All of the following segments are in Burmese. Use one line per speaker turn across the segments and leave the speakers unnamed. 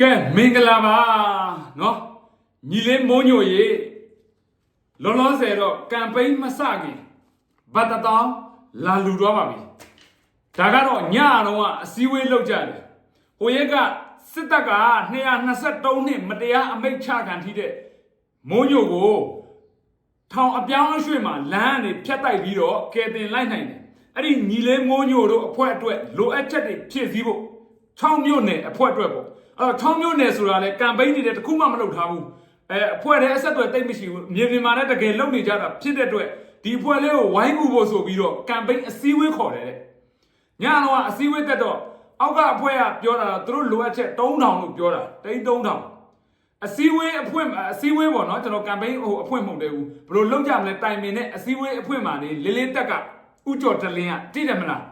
ကဲမင်္ဂလာပါနော်ညီလေးမိုးညိုရေလောလောဆယ်တော့ကမ်ပိန်းမစခင်ဘတ်တတောင်းလာလူတော့ပါပြီဒါကတော့ညတော့ကအစည်းအဝေးလုပ်ကြတယ်ဟိုရက်ကစစ်တပ်က223နှစ်မတရားအမိန့်ချခံထိတဲ့မိုးညိုကိုထောင်အပြောင်းအရွှေ့မှာလမ်းကနေဖြတ်တိုက်ပြီးတော့ကယ်တင်လိုက်နိုင်တယ်အဲ့ဒီညီလေးမိုးညိုတို့အဖွဲ့အတွက်လိုအပ်ချက်တွေဖြည့်ဆည်းဖို့6မြို့နယ်အဖွဲ့အတွက်ပေါ့ အဲ့တော့6မြို့နယ်ဆိုတာလေကမ်ပိန်းတွေတခုမှမလုပ်ထားဘူးအဲအဖွဲ့တဲ့အဆက်အသွယ်တိတ်မရှိဘူးမြေပြင်မှာလည်းတကယ်လုပ်နေကြတာဖြစ်တဲ့အတွက်ဒီအဖွဲ့လေးကိုဝိုင်းကူဖို့ဆိုပြီးတော့ကမ်ပိန်းအစည်းအဝေးခေါ်တယ်တဲ့ညတော့ကအစည်းအဝေးတက်တော့အောက်ကအဖွဲ့ကပြောတာတော့သူတို့လိုအပ်ချက်3000လို့ပြောတာတိတ်3000အစည်းအဝေးအဖွင့်အစည်းအဝေးပေါ့နော်ကျွန်တော်ကမ်ပိန်းဟိုအဖွင့်မဟုတ်သေးဘူးဘယ်လိုလုပ်ကြမလဲတိုင်ပင်နဲ့အစည်းအဝေးအဖွင့်မှာနေလေးလေးတက်ကဥကြော်တလင်းကတိတယ်မလား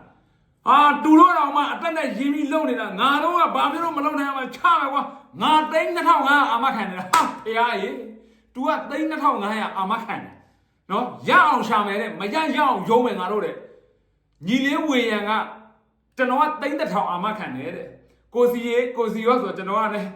အာတူတော့တော့မှအတက်နဲ့ရင်းပြီးလုံနေတာငါတော့ကဘာဖြစ်လို့မလုံနိုင်အောင်ချမယ်ကွာငါသိန်း2500အာမခံနေတာဟာဖရားရေ तू ကသိန်း2500အာမခံတယ်နော်ရအောင်ရှာမယ်တဲ့မရရအောင်ရုံးမယ်ငါတို့တဲ့ညီလေးဝေရန်ကကျွန်တော်ကသိန်း1000အာမခံတယ်တဲ့ကိုစီရေကိုစီရောဆိုကျွန်တော်ကလည်း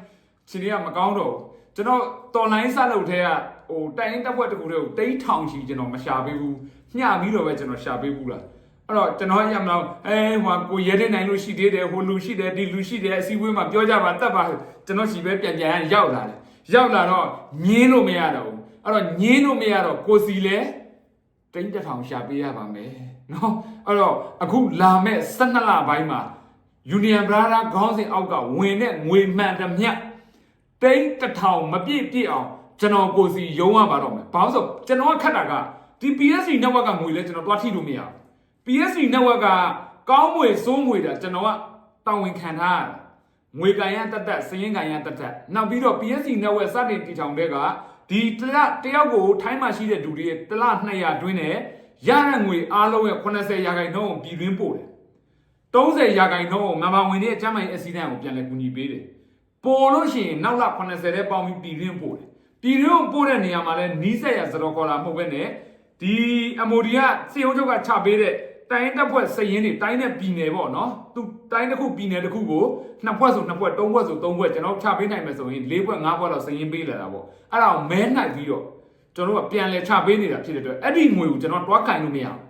ရှင်တွေကမကောင်းတော့ဘူးကျွန်တော်တော်လိုင်းစလုပ်တဲ့ကဟိုတိုင်တက်ဖွဲ့တစ်ခုတည်းကိုတိန်းထောင်ချီကျွန်တော်မရှာပေးဘူးညှပြီးတော့ပဲကျွန်တော်ရှာပေးဘူးလား အဲ့တော့ကျွန်တော်ရမလားအဲဟိုကိုရဲတဲ့နိုင်လို့ရှိသေးတယ်ဟိုလူရှိတယ်ဒီလူရှိတယ်အစည်းအဝေးမှာပြောကြပါတတ်ပါကျွန်တော်စီပဲပြန်ပြန်ရောက်လာတယ်ရောက်လာတော့ညင်းလို့မရတော့ဘူးအဲ့တော့ညင်းလို့မရတော့ကိုစီလဲတိမ့်တစ်ထောင်ရှာပေးရပါမယ်နော်အဲ့တော့အခုလာမဲ့12လပိုင်းမှာ Union Brother ခေါင်းစဉ်အောက်ကဝင်တဲ့ငွေမှန်တမျှတိမ့်တစ်ထောင်မပြည့်ပြည့်အောင်ကျွန်တော်ကိုစီရုံးရပါတော့မယ်ဘာလို့ဆိုကျွန်တော်ကခတ်တာကဒီ PSC network ကငွေလဲကျွန်တော်တွားထိလို့မရဘူး PSC network ကကောင်းငွေစိုးငွေတာကျွန်တော်ကတောင်းဝင်ခံထားရတယ်ငွေကန်ရတက်တက်စည်ရင်ကန်ရတက်တက်နောက်ပြီးတော့ PSC network စတင်တည်ထောင်တဲ့ကဒီတလတယောက်ကိုထိုင်းမှာရှိတဲ့လူတွေတလ200တွင်းနဲ့ရတဲ့ငွေအားလုံးရဲ့80ရာခိုင်နှုန်းကိုပြည်တွင်းပို့တယ်30ရာခိုင်နှုန်းကိုမမဝင်တဲ့အချမ်းမိုင်အစီအစဉ်ကိုပြန်လဲကူညီပေးတယ်ပို့လို့ရှိရင်နောက်လ80တဲ့ပေါင်းပြီးပြည်တွင်းပို့တယ်ပြည်တွင်းပို့တဲ့နေရာမှာလဲနီးစက်ရစတော်ကော်လာမဟုတ်ဘဲနဲ့ဒီ MOD ကစေုံချုပ်ကချပေးတဲ့ တိုင်းတပ်ဖွဲ့စည်ရင်တွေတိုင်းနဲ့ပြည်နယ်ပေါ့နော်သူတိုင်းတစ်ခုပြည်နယ်တစ်ခုကိုနှစ်ဖွဲ့ဆိုနှစ်ဖွဲ့သုံးဖွဲ့ဆိုသုံးဖွဲ့ကျွန်တော်ချပေးနိုင်မယ်ဆိုရင်၄ဖွဲ့၅ဖွဲ့တော့စည်ရင်ပေးလာတာပေါ့အဲ့ဒါကိုမဲနိုင်ပြီးတော့ကျွန်တော်တို့ကပြန်လဲချပေးနေတာဖြစ်တဲ့အတွက်အဲ့ဒီငွေကိုကျွန်တော်တွားကင်လို့မရဘူး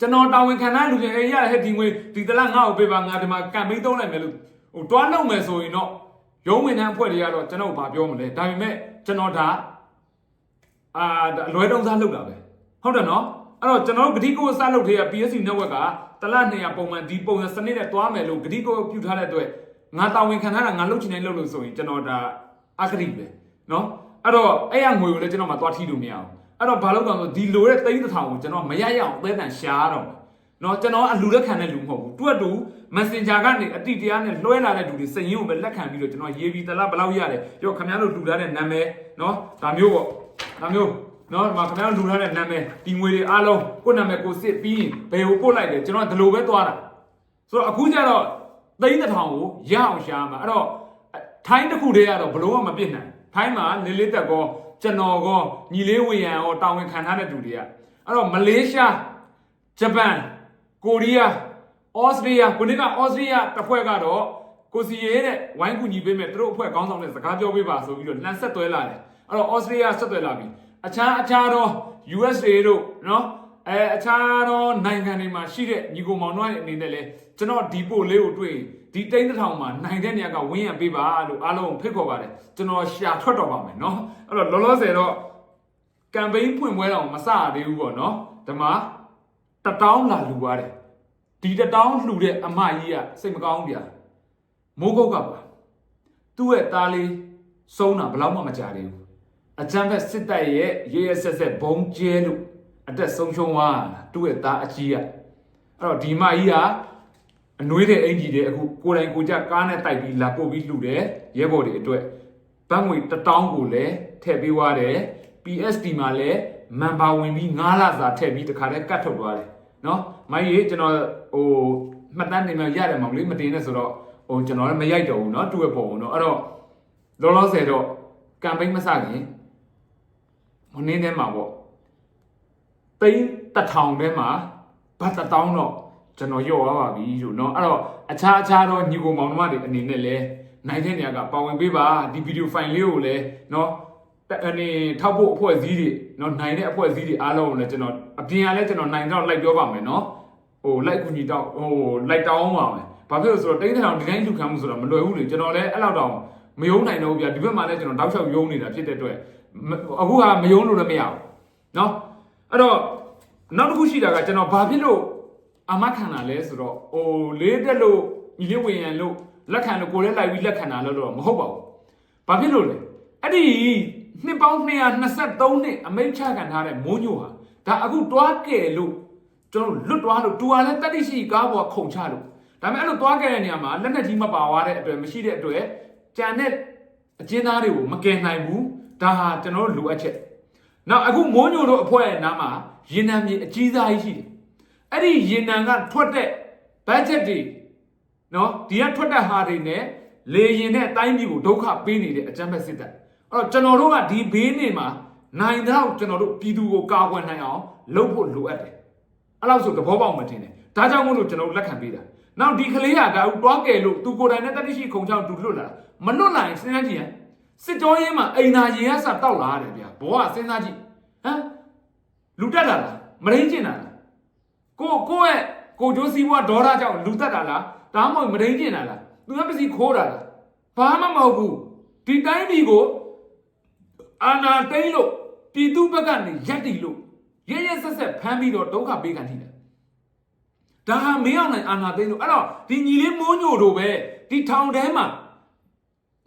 ကျွန်တော်တာဝန်ခံတဲ့လူတွေအေးရတဲ့ဟဲ့ဒီငွေဒီတလားငါ့ကိုပေးပါငါဒီမှာကံပေးသုံးလိုက်မယ်လို့ဟိုတွားလုပ်မယ်ဆိုရင်တော့ရုံးဝင်တဲ့အဖွဲ့တွေကတော့ကျွန်တော်ဘာပြောမလဲဒါပေမဲ့ကျွန်တော်ဒါအာအလွဲတုံးစားလုပ်တာပဲဟုတ်တယ်နော် အဲ့တော့ကျွန်တော်တို့ဂတိကိုစလုပ်တဲ့ PSC network ကတလ200ပုံမှန်ဒီပုံစံစနစ်နဲ့တွားမယ်လို့ဂတိကိုပြုထားတဲ့အတွက်ငါတာဝန်ခံထားတာငါလုပ်ချင်တယ်လုပ်လို့ဆိုရင်ကျွန်တော်ဒါအဂတိပဲနော်အဲ့တော့အဲ့ရငွေကိုလည်းကျွန်တော်မှတွားထိလို့မရအောင်အဲ့တော့ဘာလို့ကောင်းဆိုဒီလိုတဲ့သိန်းတစ်ထောင်ကိုကျွန်တော်မရရအောင်အသေးတန်ရှားတော့မယ်နော်ကျွန်တော်အလူလက်ခံတဲ့လူမဟုတ်ဘူးသူကတူ Messenger ကနေအတိတရားနဲ့လွှဲလာတဲ့လူတွေစရင်ကိုပဲလက်ခံပြီးတော့ကျွန်တော်ရေးပြီးတလားဘယ်လောက်ရတယ်ပြောခင်ဗျားတို့လူထားတဲ့နာမည်နော်ဒါမျိုးပေါ့ဒါမျိုး နော်ဒီမှာခင်ဗျားတို့လူထားတဲ့နာမည်ဒီငွေတွေအားလုံးကိုယ့်နာမည်ကိုစစ်ပြီးဘယ်ကိုပို့လိုက်တယ်ကျွန်တော်ဒီလိုပဲသွားတာဆိုတော့အခုကျတော့သိန်းတစ်ထောင်ကိုရအောင်ရှာမှာအဲ့တော့ထိုင်းတစ်ခုတည်းကတော့ဘလို့မှမပြစ်နိုင်ထိုင်းမှာလေးလေးတက်ကောကျွန်တော်ကောညီလေးဝေယံရောတာဝန်ခံထားတဲ့လူတွေကအဲ့တော့မလေးရှားဂျပန်ကိုရီးယားဩစတြေးလျခုနကဩစတြေးလျတစ်ဖွဲ့ကတော့ကိုစီရဲတဲ့ဝိုင်းကူညီပေးမယ်သူတို့အဖွဲ့ခေါင်းဆောင်နဲ့စကားပြောပေးပါဆိုပြီးတော့လှန်ဆက်သွဲလာတယ်အဲ့တော့ဩစတြေးလျဆက်သွဲလာပြီ အခြားအခြားတော့ USA တို့နော်အဲအခြားတော့နိုင်ငံတွေမှာရှိတဲ့ညီကိုမောင်တို့ရဲ့အနေနဲ့လဲကျွန်တော်ဒီပို့လေးကိုတွေ့ဒီတိန်းတစ်ထောင်မှာနိုင်တဲ့နေရာကဝင်းရံပေးပါလို့အားလုံးဖိတ်ခေါ်ပါတယ်ကျွန်တော်ရှာထွက်တော့ပါမယ်နော်အဲ့တော့လောလောဆယ်တော့ကမ်ပိန်းဖွင့်ပွဲတော့မစရသေးဘူးပေါ့နော်ဒီမှာတတောင်းလာလူပါတယ်ဒီတတောင်းလှူတဲ့အမကြီးကစိတ်မကောင်းဗျာမိုးကုတ်ကပါသူ့ရဲ့သားလေးဆုံးတာဘယ်တော့မှမကြသေးဘူး အကြမ်းဖက်စစ်တပ်ရဲ့ရဲရဲဆက်ဆက်ဘုံကျဲလို့အသက်ဆုံးရှုံးသွားတာသူ့ရဲ့သားအကြီးကအဲ့တော့ဒီမကြီးကအနှွေးတဲ့အင်ကြီးတွေအခုကိုယ်တိုင်ကိုကြကားနဲ့တိုက်ပြီးလာပို့ပြီးလှူတယ်ရဲဘော်တွေအတွက်ဘတ်ငွေတတောင်းကိုလည်းထည့်ပေးသွားတယ် PSD မှာလည်းမန်ပါဝင်ပြီး9လစာထည့်ပြီးတခါတည်းကတ်ထုတ်သွားတယ်နော်မိုင်းကြီးကျွန်တော်ဟိုမှတ်တမ်းနေမှရတယ်မောင်လေးမတင်နဲ့ဆိုတော့ဟိုကျွန်တော်လည်းမရိုက်တော့ဘူးเนาะတူရဲ့ပုံเนาะအဲ့တော့လောလောဆယ်တော့ကမ်ပိန်းမစခင် မနင်းထဲမှာပေါ့သိန်းတစ်ထောင်ထဲမှာဘတ်တစ်တောင်းတော့ကျွန်တော်ရော့သွားပါပြီလို့เนาะအဲ့တော့အခြားအခြားတော့ညီကိုမောင်နှမတွေအနေနဲ့လဲ နိုင်တဲ့နေရာကပါဝင်ပေးပါဒီဗီဒီယိုဖိုင်လေးကိုလည်းเนาะအနေထောက်ဖို့အဖွဲ့အစည်းတွေเนาะနိုင်တဲ့အဖွဲ့အစည်းတွေအားလုံးကိုလည်းကျွန်တော်အပြင်ကလည်းကျွန်တော်နိုင်တော့လိုက်ပြောပါမယ်เนาะဟိုလိုက်ကူညီတော့ဟိုလိုက်တောင်းပါမယ်ဘာဖြစ်လို့ဆိုတော့တိန်းထောင်ဒီတိုင်းလူခံမှုဆိုတာမလွယ်ဘူးလေကျွန်တော်လည်းအဲ့လောက်တော့မယုံနိုင်တော့ဘူးဗျာဒီဘက်မှာလည်းကျွန်တော်တောက်လျှောက်ယုံနေတာဖြစ်တဲ့အတွက် အခုကမယုံလို့လည်းမရဘူးเนาะအဲ့တော့နောက်တစ်ခုရှိတာကကျွန်တော်ဘာဖြစ်လို့ အမခံတာလဲဆိုတော့ဟိုလေးတက်လို့ညီလေးဝင်ရန်လို့လက်ခံလို့ကိုယ်လည်းလိုက်ပြီးလက်ခံတာလို့တော့မဟုတ်ပါဘူး။ဘာဖြစ်လို့လဲ။အဲ့ဒီနှစ်ပေါင်း223နှစ်အမိန့်ချခံထားတဲ့မိုးညိုဟာဒါအခုတွားကဲလို့ကျွန်တော်လွတ်တွားလို့တူဟာလည်းတတိရှိကားပေါ်ခုန်ချလို့ဒါပေမဲ့အဲ့လိုတွားကဲတဲ့နေရာမှာလက်နဲ့ကြီးမပါသွားတဲ့အတွက်မရှိတဲ့အတွက်ကြံတဲ့အကျဉ်းသားတွေကိုမကယ်နိုင်ဘူး။ ဒါဟာကျွန်တော်တို့လိုအပ်ချက်။နောက်အခုမိုးညိုတို့အဖွဲ့ရဲ့နားမှာရင်နံမြေအကြီးစားကြီးရှိတယ်။အဲ့ဒီရေနံကထွက်တဲ့ budget တွေနော်ဒီကထွက်တဲ့ဟာတွေနဲ့လေရင်နဲ့အတိုင်းပြည်ကိုဒုက္ခပေးနေတဲ့အကြမ်းဖက်စစ်တပ်အဲ့တော့ကျွန်တော်တို့ကဒီဘေးနေမှာနိုင်တော့ကျွန်တော်တို့ပြည်သူကိုကာကွယ်နိုင်အောင်လုပ်ဖို့လိုအပ်တယ်အဲ့လောက်ဆိုသဘောပေါက်မှတင်တယ်ဒါကြောင့်မို့လို့ကျွန်တော်တို့လက်ခံပေးတာနောက်ဒီကလေးကဒါဦးတွားကယ်လို့သူကိုယ်တိုင်နဲ့တတိရှိခုံချောင်းသူလွတ်လာတာမလွတ်နိုင်စဉ်းစားကြည့်ဟမ် စစ်ကြောရေးမှာအိမ်သာရေကစတောက်လာရတယ်ဗျာဘောကစဉ်းစားကြည့်ဟမ်လူတက်လာလားမရင်းကျင်တာလားကိုကိုရဲ့ကိုကျိုးစီးပွားဒေါ်ရကြောင့်လူတက်တာလားဒါမှမဟုတ်မဒိန်ကျင်တာလားသူကပစ္စည်းခိုးတာလားဘာမှမဟုတ်ဘူးဒီတိုင်းပြည်ကိုအာနာတိန်လို့ပြည်သူဘက်ကနေရက်တီလို့ရရဆက်ဆက်ဖမ်းပြီးတော့ဒုက္ခပေးခံထိတယ်ဒါဟာမင်းအောင်နိုင်အာနာတိန်လို့အဲ့တော့ဒီညီလေးမိုးညိုတို့ပဲဒီထောင်ထဲမှာ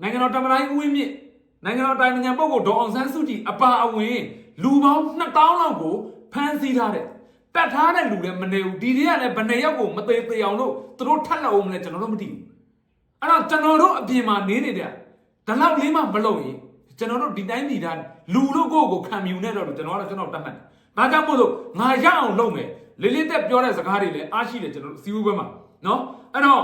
နိုင်ငံတော်တမန်တိုင်းဦးဝင်းမြင့်နိုင်ငံတော်တိုင်ပင်ခံပုဂ္ဂိုလ်ဒေါ်အောင်ဆန်းစုကြည်အပါအဝင်လူပေါင်း2000လောက်ကိုဖမ်းဆီးထားတယ်တတ်ထားတဲ့လူလည်းမနေဘူးဒီတွေကလည်းဘယ်နှယောက်ကိုမသေးသေးအောင်လို့သူတို့ထပ်လောက်အောင်လည်းကျွန်တော်တို့မသိဘူးအဲ့တော့ကျွန်တော်တို့အပြင်မှာနေနေတဲ့ဒီလောက်လေးမှမလုပ်ရင်ကျွန်တော်တို့ဒီတိုင်းပြည်သားလူတို့ကိုယ့်ကိုခံမြူနေတော့လို့ကျွန်တော်ကတော့ကျွန်တော်တတ်မှတ်တယ်ဒါကြောင့်မို့လို့ငါရအောင်လုပ်မယ်လေးလေးတက်ပြောတဲ့စကားတွေလည်းအားရှိတယ်ကျွန်တော်တို့စီးဦးဘက်မှာနော်အဲ့တော့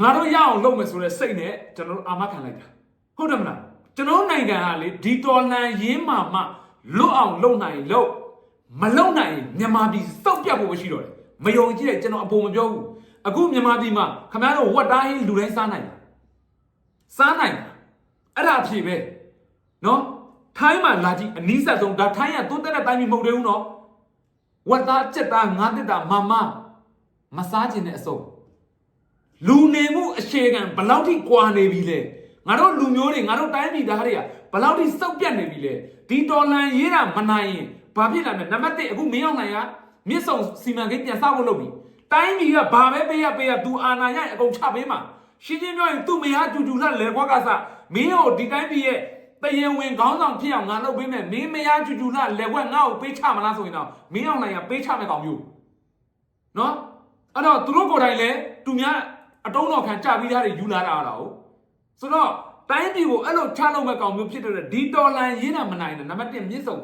ငါတို့ရအောင်လုပ်မယ်ဆိုတဲ့စိတ်နဲ့ကျွန်တော်တို့အာမခံလိုက်တာဟုတ်တယ်မလားကျွန်တော်နိုင်ငံကလေဒီတော်လန်ရင်းမှမှလွတ်အောင်လုပ်နိုင်လို့မလုံနိုင်ရင်မြန်မာပြည်စောက်ပြတ်ဖို့မရှိတော့တယ်မယုံကြည်တဲ့ကျွန်တော်အပေါ်မပြောဘူးအခုမြန်မာပြည်မှာခမရတို့ဝတ်တိုင်းလူတိုင်းစားနိုင်တယ်စားနိုင်တယ်အဲ့ဒါအဖြစ်ပဲနော်ထိုင်းမှာလာကြည့်အနီးဆက်ဆုံးဒါထိုင်းကတိုးတက်တဲ့တိုင်းပြည်မဟုတ်သေးဘူးနော်ဝတ်သားကြက်သားငါးတက်တာမမမစားခြင်းနဲ့အစုံ လူနေမှုအခြေခံဘယ်လောက်ထိကွာနေပြီလဲငါတို့လူမျိုးတွေငါတို့တိုင်းပြည်သားတွေကဘယ်လောက်ထိစောက်ပြတ်နေပြီလဲဒီတော်လန်ရေးတာမနိုင်ရင်ဘာဖြစ်လာမလဲနံပါတ်1အခုမင်းအောင်နိုင်ကမြစ်ဆုံစီမံကိန်းပြန်ဆောက်ဖို့လုပ်ပြီတိုင်းပြည်ကဘာပဲပေးရပေးရ तू အာနာရအကုန်ချပေးမှာရှင်းရှင်းပြောရင် तू မရကြူကြူလှလဲခွက်ကစမင်းကိုဒီတိုင်းပြည်ရဲ့တရင်ဝင်ခေါင်းဆောင်ဖြစ်အောင်ငါလုပ်ပေးမယ်မင်းမရကြူကြူလှလဲခွက်ငါ့ကိုပေးချမလားဆိုရင်တော့မင်းအောင်နိုင်ကပေးချမယ်ကောင်မျိုးနော်အဲ့တော့သူတို့ကိုယ်တိုင်လဲသူများ အတုံးတော်ခံကြပြီးသားတွေယူလာတာတော့ဆိုတော့တိုင်းပြည်ကိုအဲ့လိုချလုပ်မဲ့ကောင်မျိုးဖြစ်တဲ့ဒီတော်လန်ရင်းတာမနိုင်နဲ့နံပါတ်1မြစ်ဆုံ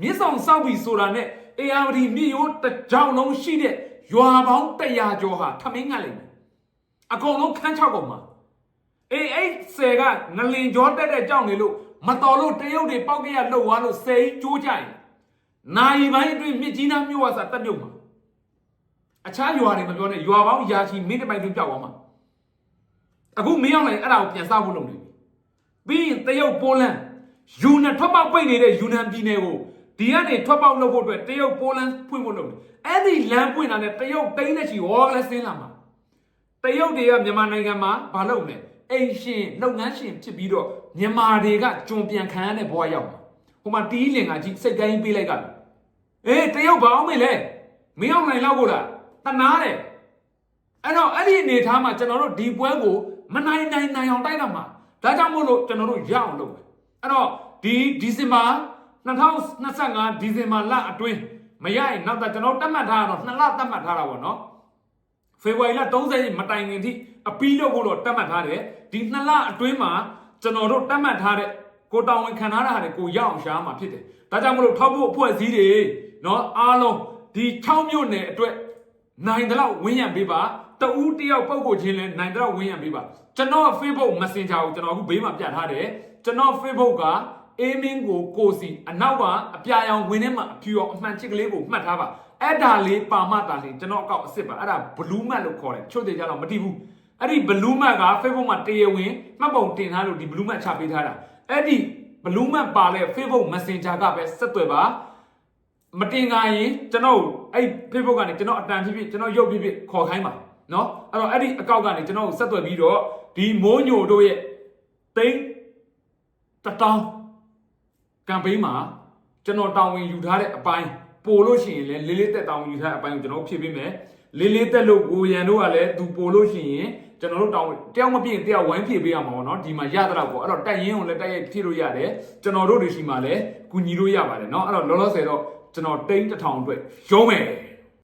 မြစ်ဆောင်စောက်ပြီဆိုတာနဲ့အေယာဝတီမြစ်ရိုးတစ်ကြောင်လုံးရှိတဲ့ရွာပေါင်း100ကျော်ဟာထမင်းငတ်လိမ့်မယ်အကုန်လုံးခန်းချောက်ကုန်မှာအေးအဲ့ဆယ်ကငလင်ကြောတက်တဲ့ကြောင်နေလို့မတော်လို့တရုတ်တွေပောက်ကရလှုပ်သွားလို့ဆယ်ကြီးကျိုးကြရင်နိုင်ပိုင်းအတွင်းမြစ်ကြီးနားမြို့ဝါစာတက်မြုပ်မှာ အခြားရွာတွေမပြောနဲ့ရွာပေါင်းရာချီမင်းတစ်ပိုင်တွင်းပြောက်သွားမှာအခုမင်းအောင်လိုက်အဲ့ဒါကိုပြန်စားဖို့လုပ်နေပြီပြီးရင်တရုတ်ပိုးလန်းယူနန်ထွက်ပေါက်ပိတ်နေတဲ့ယူနန်ပြည်နယ်ကိုဒီကနေထွက်ပေါက်လုပ်ဖို့အတွက်တရုတ်ပိုလန်ဖွင့်ဖို့လုပ်တယ်အဲ့ဒီလမ်းပွင့်တာနဲ့တရုတ်တိန်းတဲ့ချီဟောကလေးစင်းလာမှာတရုတ်တွေကမြန်မာနိုင်ငံမှာမလုပ်နဲ့အိမ်ရှင်လုပ်ငန်းရှင်ဖြစ်ပြီးတော့မြန်မာတွေကကြုံပြန်ခံရတဲ့ဘဝရောက်မှာဟိုမှာတီးလင်ကကြီးစိတ်ကိုင်းပေးလိုက်ကအေးတရုတ်ဘာအောင်မေလဲမင်းအောင်နိုင်လောက်ကိုလား တနာတယ်အဲ့တော့အဲ့ဒီအနေထားမှာကျွန်တော်တို့ဒီပွဲကိုမနိုင်နိုင်နိုင်အောင်တိုက်တော့မှာဒါကြောင့်မို့လို့ကျွန်တော်တို့ရအောင်လုပ်မယ်အဲ့တော့ဒီဒီဇင်ဘာ2025ဒီဇင်ဘာလအတွင်းမရရင်နောက်တော့ကျွန်တော်တတ်မှတ်ထားတော့နှစ်လတတ်မှတ်ထားတာပေါ့နော်ဖေဖော်ဝါရီလ30ရက်မတိုင်ခင်ထိအပီးလို့ကိုတော့တတ်မှတ်ထားတယ်ဒီနှစ်လအတွင်းမှာကျွန်တော်တို့တတ်မှတ်ထားတဲ့ကိုတောင်ဝင်ခံထားတာတွေကိုရအောင်ရှားမှာဖြစ်တယ်ဒါကြောင့်မလို့ထောက်ဖို့အဖွဲ့အစည်းတွေနော်အားလုံးဒီ6မြို့နယ်အတွက် နိုင်တဲ့လောက်ဝင်းရံပေးပါတဦးတယောက်ပုံကိုချင်းလဲနိုင်တဲ့လောက်ဝင်းရံပေးပါကျွန်တော် Facebook Messenger ကိုကျွန်တော်အခုဘေးမှာပြထားတယ်ကျွန်တော် Facebook ကအေးမင်းကိုကိုစီအနောက်ကအပြာရောင်ဝင်းထဲမှာအဖြူရောင်အမှန်ချစ်ကလေးကိုမှတ်ထားပါအဲ့ဒါလေးပါမတာလေးကျွန်တော်အကောက်အစ်စ်ပါအဲ့ဒါဘလူးမတ်လို့ခေါ်တယ်ချို့တယ်ကြတော့မတိဘူးအဲ့ဒီဘလူးမတ်က Facebook မှာတရားဝင်မှတ်ပုံတင်ထားလို့ဒီဘလူးမတ်ချပေးထားတာအဲ့ဒီဘလူးမတ်ပါတဲ့ Facebook Messenger ကပဲဆက်သွယ်ပါမတင်ကြရင်ကျွန်တော် အဲ့ Facebook ကနေကျွန်တော်အတန်ဖြစ်ဖြစ်ကျွန်တော်ရုပ်ဖြစ်ဖြစ်ခေါ်ခိုင်းပါเนาะအဲ့တော့အဲ့ဒီအကောင့်ကနေကျွန်တော်ကိုဆက်သွယ်ပြီးတော့ဒီမိုးညိုတို့ရဲ့တိန်းတတောင်းကမ်ပိန်းမှာကျွန်တော်တောင်းဝင်ယူထားတဲ့အပိုင်းပို့လို့ရှိရင်လည်းလေးလေးတက်တောင်းဝင်ယူထားတဲ့အပိုင်းကိုကျွန်တော်ဖြည့်ပေးမယ်လေးလေးတက်လို့ကိုရန်တို့ကလည်းသူပို့လို့ရှိရင်ကျွန်တော်တို့တောင်းတယောက်မပြည့်တယောက်ဝိုင်းဖြည့်ပေးရမှာပေါ့နော်ဒီမှာရတဲ့တော့ပေါ့အဲ့တော့တက်ရင်ကိုလည်းတက်ရိုက်ဖြည့်လို့ရတယ်ကျွန်တော်တို့တွေရှိမှလည်းကူညီလို့ရပါတယ်เนาะအဲ့တော့လောလောဆယ်တော့ ကျွန်တော်တိန်းတစ်ထောင်အတွက်ရုံးမယ်